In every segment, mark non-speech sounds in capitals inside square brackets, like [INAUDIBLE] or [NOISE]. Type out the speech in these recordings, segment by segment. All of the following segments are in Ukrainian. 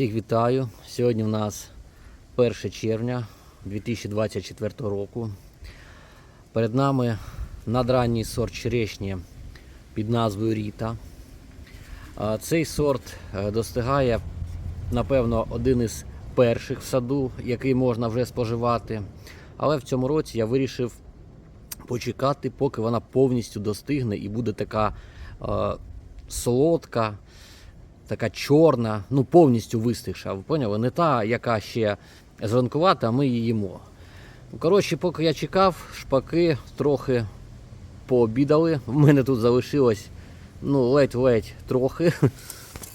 Всіх вітаю. Сьогодні в нас 1 червня 2024 року. Перед нами надранній сорт черешні під назвою Ріта. Цей сорт е, достигає, напевно, один із перших в саду, який можна вже споживати. Але в цьому році я вирішив почекати, поки вона повністю достигне і буде така е, солодка, така чорна, ну повністю вистигша. Ви поняли? Не та, яка ще зранкувата, а ми їмо. Ну, Коротше, поки я чекав, шпаки трохи пообідали. У мене тут залишилось ну, ледь-ледь трохи.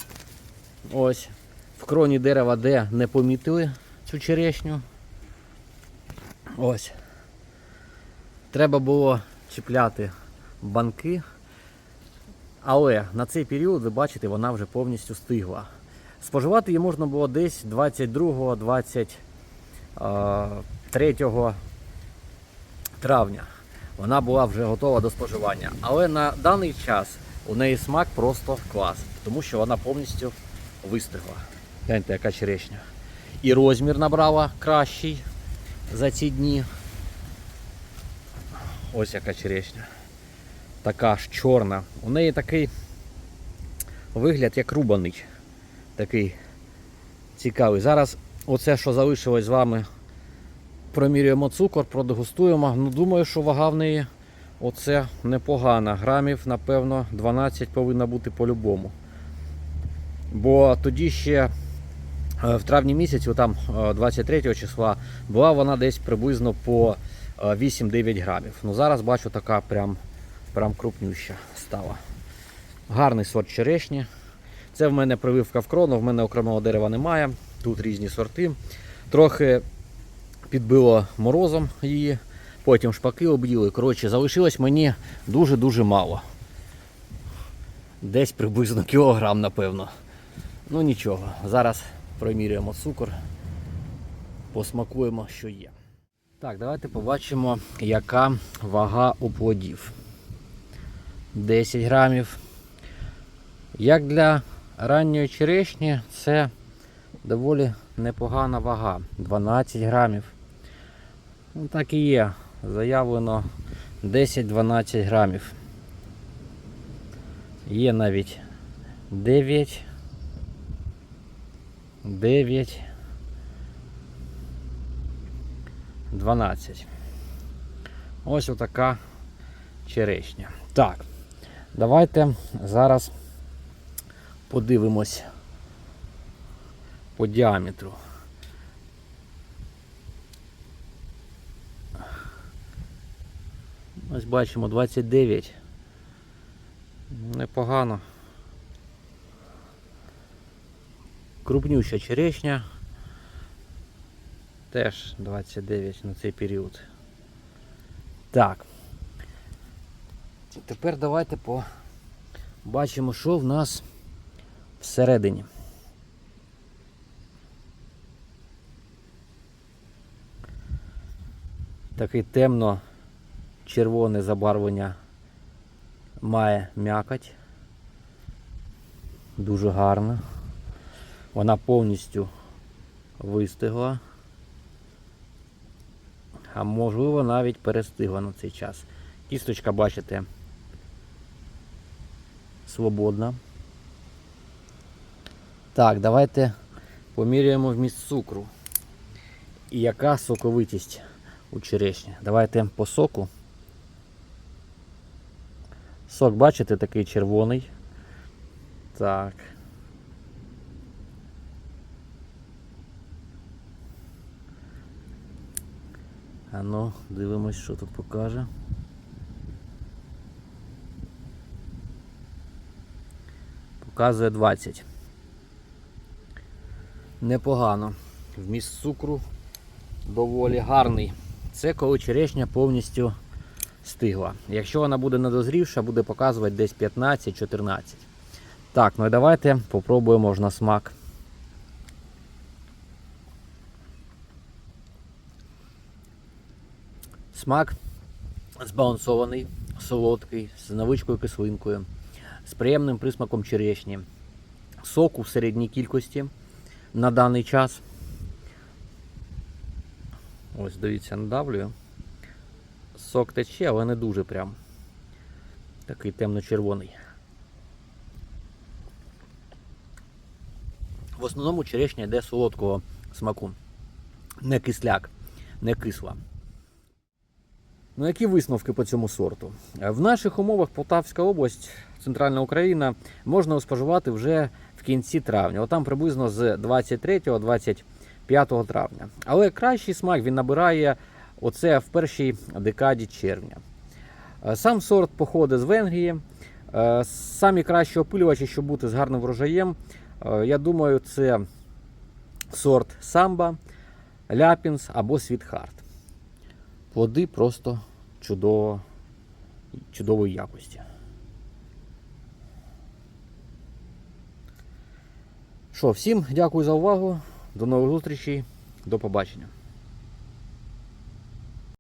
[LAUGHS] Ось. В кроні дерева, де не помітили цю черешню. Ось. Треба було чіпляти банки. Але на цей період, ви бачите, вона вже повністю стигла. Споживати її можна було десь 22-23 травня. Вона була вже готова до споживання. Але на даний час у неї смак просто клас, тому що вона повністю вистигла. Гляньте, яка черешня. І розмір набрала кращий за ці дні. Ось яка черешня. Така ж чорна. У неї такий вигляд, як рубаний. Такий цікавий. Зараз оце, що залишилось з вами, промірюємо цукор, продегустуємо. Ну, думаю, що вага в неї оце непогана. Грамів, напевно, 12 повинна бути по-любому. Бо тоді ще е, в травні місяці, там 23 числа, була вона десь приблизно по е, 8-9 грамів. Ну зараз бачу така прям, прям крупнюща стала. Гарний сорт черешні. Це в мене прививка в крону, в мене окремого дерева немає. Тут різні сорти. Трохи підбило морозом її, потім шпаки об'їли. Коротше, залишилось мені дуже-дуже мало. Десь приблизно кілограм, напевно. Ну нічого, зараз проміряємо цукор, посмакуємо, що є. Так, давайте побачимо, яка вага у плодів. 10 грамів. Як для ранньої черешні, це доволі непогана вага. 12 грамів. Ну, так і є. Заявлено 10-12 грамів. Є навіть 9. 9. 12. Ось отака черешня. Так, давайте зараз подивимось по діаметру. Ось бачимо 29. Непогано. Крупнюща черешня. Теж 29 на цей період. Так. Тепер давайте побачимо, що в нас всередині. Такий темно-червоне забарвлення має м'якоть. Дуже гарна. Вона повністю вистигла. А можливо навіть перестигла на цей час. Кісточка, бачите, свободна. Так, давайте поміряємо вміст цукру. І яка соковитість у черешні. Давайте по соку. Сок, бачите, такий червоний. Так. А ну, дивимось, що тут покаже. Показує 20. Непогано. Вміст цукру доволі гарний. Це коли черешня повністю стигла. Якщо вона буде недозрівша, буде показувати десь 15-14. Так, ну і давайте попробуємо ж на смак. Смак збалансований, солодкий, з невеличкою кислинкою, з приємним присмаком черешні, соку в середній кількості. на даний час. Ось, дивіться, надавлюю. Сок тече, але не дуже прям. Такий темно-червоний. В основному черешня йде солодкого смаку. Не кисляк, не кисла. Ну, які висновки по цьому сорту? Е, В наших умовах Полтавська область, центральна Україна, можна споживати вже в кінці травня, отам приблизно з 23-25 травня. Але кращий смак він набирає оце в першій декаді червня. Е, Сам сорт походить з Венгрії. Е, Самі кращі опилювачі, щоб бути з гарним врожаєм, я думаю, це сорт Самба, Ляпінс або Світхарт. Плоди просто чудово, чудової якості. Що, всім дякую за увагу. До нових зустрічей. До побачення.